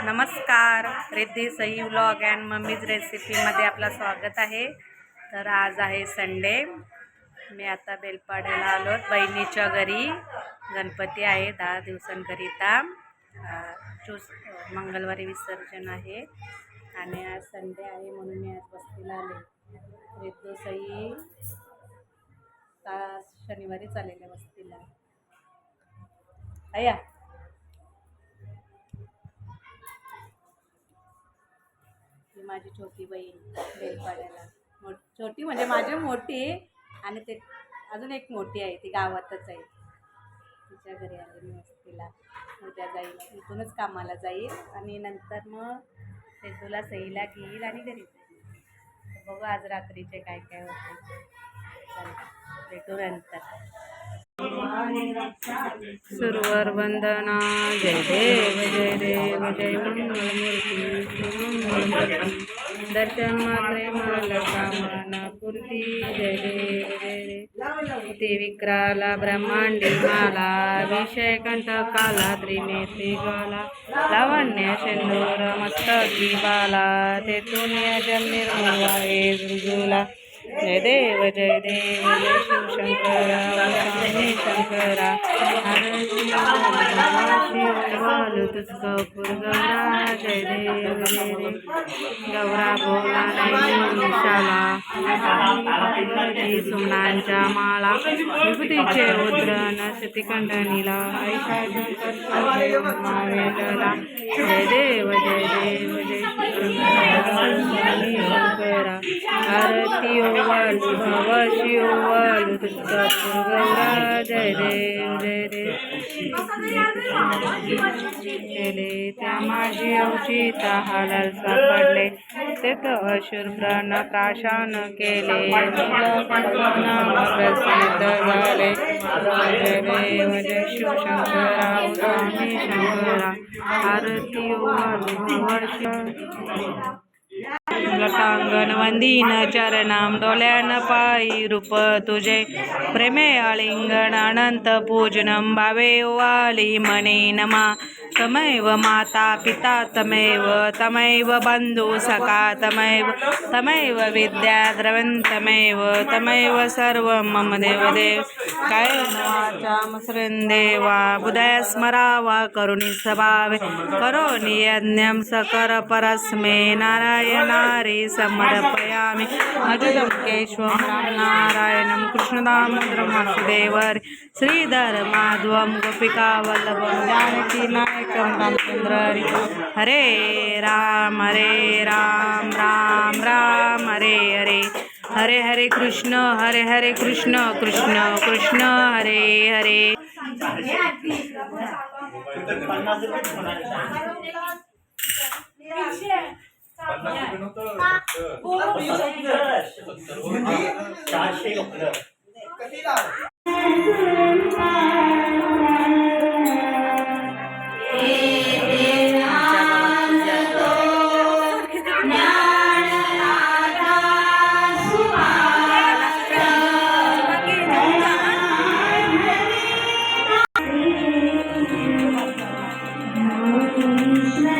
नमस्कार Riddhi Sai vlog and mummy's रेसिपीमध्ये आपलं स्वागत आहे. तर आज आहे संडे मी आता बेलपाड्याला आलो बहिणीच्या घरी. गणपती आहे दहा दिवसांकरिता. चूस मंगळवारी विसर्जन आहे. आणि आज संडे आहे म्हणून मी आज वस्तीला आले रिद्धू सई शनिवारी चालेल वस्तीला अय्या ही माझी छोटी बहीण बेलपाड्याला. मो छोटी म्हणजे माझी मोठी आणि ते अजून एक मोठी आहे ती गावातच आहे. तिच्या घरी आले मी तिला. उद्या जाईल. इथूनच कामाला जाईल आणि नंतर मग ते तुला सईला घेईल आणि घरी जाईल. बघू आज रात्रीचे काय काय होते भेटू नंतर. सुरवर वंदना जय देव जय देव जय मंगलमूर्ती दर्शन मात्रे माल कामना पूर्ती जय देव जय देव। ते ब्रह्मांडी माला विषय कंठ काला त्रिनेत्री ज्वाला लावण्य शेंदूर मस्तकी बाला तेथून जल निर्मला हे जय देव जय देव जय शिव शंकरा शिवालू तुझं गौरा जय देव गौरा भोला निशाला सुमनांच्या माळा विभूतीचे उद्रण शतिकंडनीला ऐशा शंकर जय देव जय देव जय स्वामी शंकरा आरती ओवालू भव शिवालू तुझा गौरा जय देव जय देव केले त्या माझी अवचिता हालाल सापडले तेथ तर अशुर प्रण प्राशन केले नाम प्रसिद्ध झाले जय देव जय शिवशंकरा स्वामी शंकरा आरती वर्ष भव लटांगण वंदीन चरणाम डोल्यान पायी रूप तुझे प्रेमे आलिंगण अनंत पूजनम भावे वाली मने नमा। तमैव माता पिता तमैव तमैव बन्धु सखा तमैव तमैव विद्या द्रवन्तमेव तमैव तमैव सर्व मम देवदेव। काय वाचा देवा बुदय स्मरावा करुणि स्वभावे। करो यज्ञं सकर परस्मे नारायणारे समर्पयामि। अजुतं केशवं नारायणं कृष्णदामोदरं वासुदेवर। श्रीधर माधवं जानकी नायक रामचंद्र हरी राम हरे राम राम राम हरे हरे हरे हरे कृष्ण हरे हरे कृष्ण कृष्ण कृष्ण हरे हरे चारशे Krishna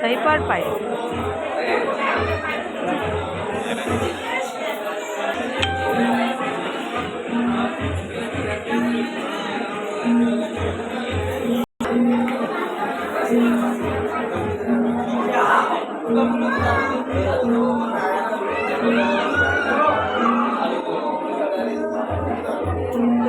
सही पड पाहिजे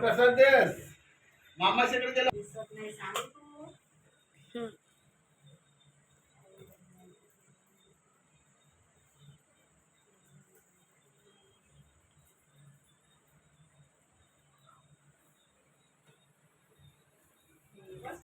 प्रसाद देस. मामाच्याकडे गेला दिसत नाही सांग तू.